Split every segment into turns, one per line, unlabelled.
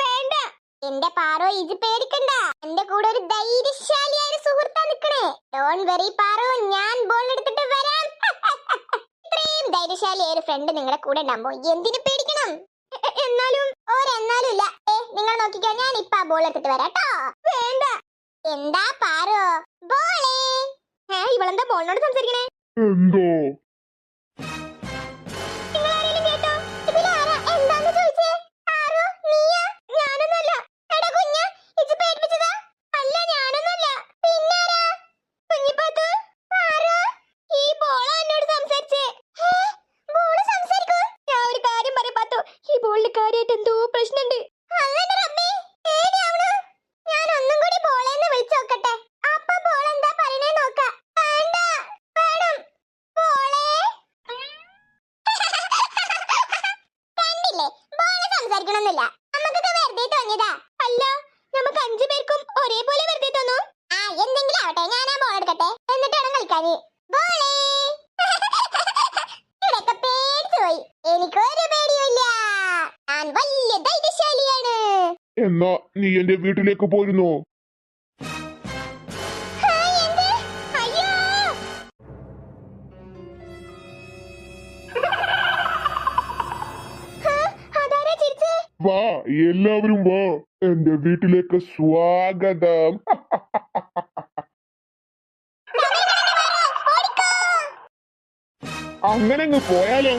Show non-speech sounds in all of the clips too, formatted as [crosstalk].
വേണ്ട. എന്റെ പാറോ ഇത് പേടിക്കണ്ട. എന്റെ കൂടെ ഒരു ധൈര്യശാലിയായ സുഹൃത്താ നിക്കണേ. ഡോൺ വെറി പാറോ ഞാൻ ബോൾ എടുത്തിട്ട് വരാം. [laughs] ഇത്രയും ധൈര്യശാലിയായ ഒരു ഫ്രണ്ട് നിങ്ങളുടെ കൂടെ ഉണ്ടാകുമ്പോ എന്തിനു പേടിക്കണം? [laughs] എന്നാലും ഒരെന്നാലും ഇല്ല. ഏ നിങ്ങൾ നോക്കിക്കോ ഞാൻ ഇപ്പൊ ബോൾ എടുത്തിട്ട് വരാം കേട്ടോ വേണ്ട. എന്താ പാറോ? ബോളേ ഇവളെന്താ ബോളിനോട് സംസാരിക്കണേ?
എന്തോ?
ഒരേപോലെ വെറുതെ തോന്നും ആ എന്തെങ്കിലും ആവട്ടെ ഞാൻ ആ ബോൾ എടുക്കട്ടെ. എന്നിട്ട് വേണം കളിക്കാന്. ബോളേ [laughs] ഇവിടെയൊക്കെ പേടിച്ചു പോയി. എനിക്കൊരു പേടിയുമില്ല. ഞാൻ വലിയ ധൈര്യശാലിയാണ്.
എന്നാ നീ എന്റെ വീട്ടിലേക്ക് പോരുന്നോ? വാ എല്ലാവരും വാ. എന്റെ വീട്ടിലേക്ക് സ്വാഗതം. [laughs] അങ്ങനെ അങ്ങ് പോയാലോ?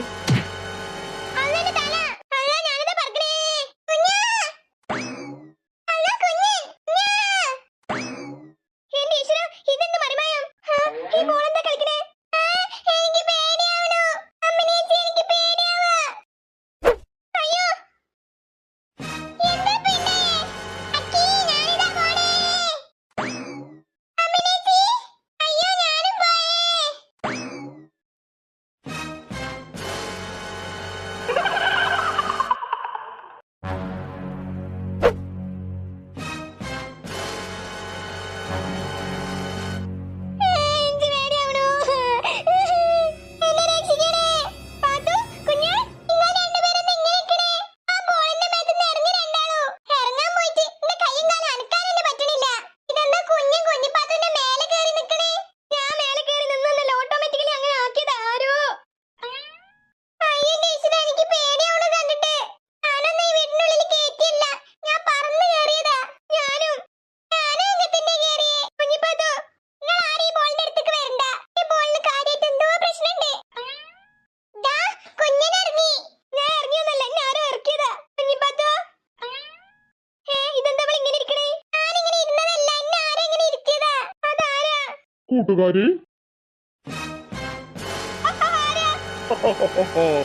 കൂട്ടുകാരെ?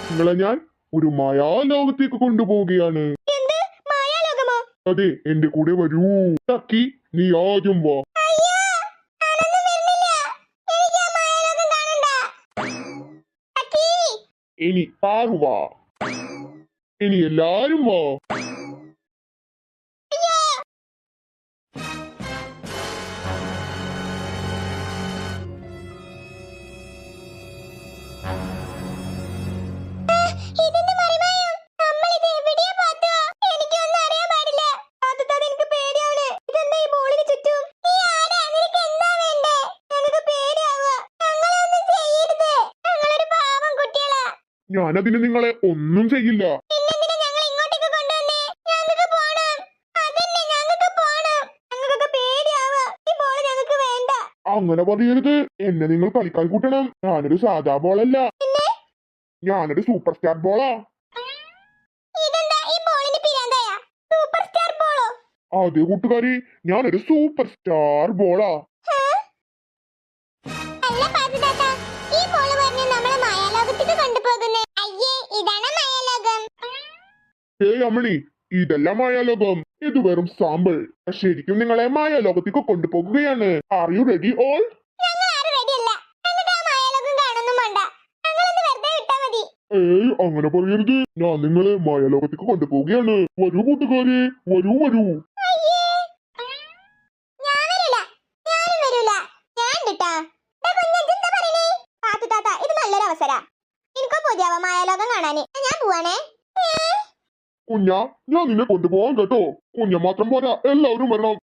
നിങ്ങളെ ഞാൻ ഒരു മായാലോകത്തേക്ക് കൊണ്ടുപോവുകയാണ്? അതെ എന്റെ കൂടെ വരൂ. ടക്കി നീ ആദ്യം വാ. ഇനി പാറു വാ ഇനി എല്ലാരും വാ. ഞാനതിന് നിങ്ങളെ ഒന്നും ചെയ്യില്ല. അങ്ങനെ പറയരുത്. എന്നെ നിങ്ങൾ കളിക്കാൻ കൂട്ടണം. ഞാനൊരു സാധാ ബോളല്ല ഞാനൊരു സൂപ്പർ സ്റ്റാർ ബോളാ? അതെ കൂട്ടുകാരി. ഞാനൊരു സൂപ്പർ സ്റ്റാർ ബോളാ? ഏയ് അമ്മണി ഇതല്ല മായാലോകം ഇത് വെറും സാമ്പിൾ. ശരിക്കും നിങ്ങളെ മായാലോകത്തേക്ക് കൊണ്ടുപോകുകയാണ്. Are you ready all. ഏയ് അങ്ങനെ പറയരുത്. ഞാൻ നിങ്ങളെ മായാലോകത്തേക്ക് കൊണ്ടുപോവുകയാണ് വരൂ കൂട്ടുകാരെ വരൂ വരൂ.
ഞാൻ വരൂല. കുഞ്ഞ ഞാൻ നിന്നെ കൊണ്ടുപോവാം കേട്ടോ. കുഞ്ഞ മാത്രം പോരാ എല്ലാവരും വരണം.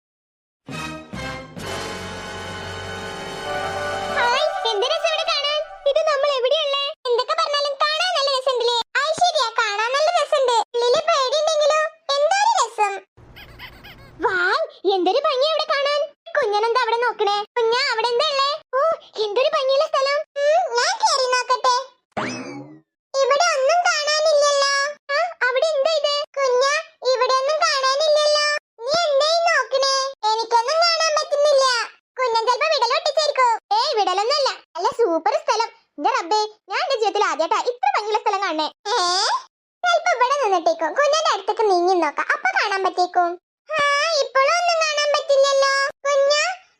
അടുത്തേക്ക് നീങ്ങി നോക്കാം. അപ്പൊ കാണാൻ പറ്റേക്കും ഇപ്പോഴൊന്നും കാണാൻ പറ്റില്ലല്ലോ. കുഞ്ഞ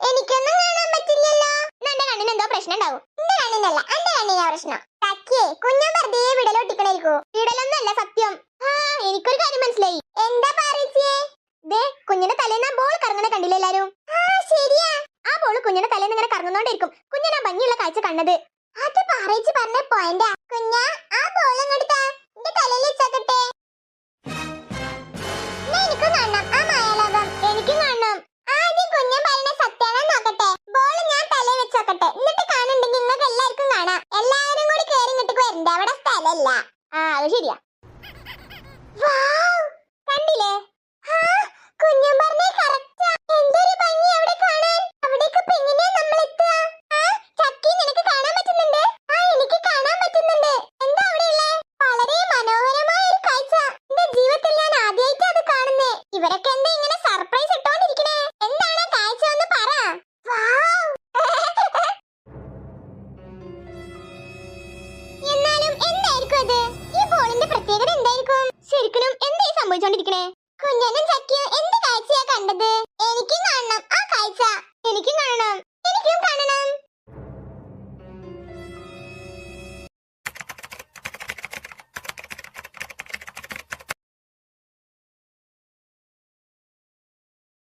എനിക്കൊന്നും കാണാൻ പറ്റില്ലല്ലോ. എന്റെ കണ്ണിന് എന്തോ പ്രശ്നം ഉണ്ടാവും. എന്റെ കണ്ണിനല്ല എന്റെ കണ്ണിനാ പ്രശ്നം. കക്കിയെ കുഞ്ഞ വെറുതെ വിടലൊട്ടിക്കണേക്കോ വിടലൊന്നല്ല സത്യം. ആ എനിക്കൊരു കാര്യം മനസ്സിലായി. എന്താ പാറിച്ചേ ദേ കുഞ്ഞിന്റെ തലേന്ന് ആ ബോൾ കറങ്ങണ കണ്ടില്ല എല്ലാരും? ആ ശരിയാ. ആ ബോൾ കുഞ്ഞിന്റെ തലേന്ന് ഇങ്ങനെ കറങ്ങുന്നോണ്ടിരിക്കും. കുഞ്ഞിനാ ഭംഗിയുള്ള കാഴ്ച കണ്ടത്. അത് പാറിച്ച് പറഞ്ഞ പോയിന്റാ 中 വേണ്ടത്? എനിക്കും കാണണം. ആ കാഴ്ച എനിക്കും കാണണം.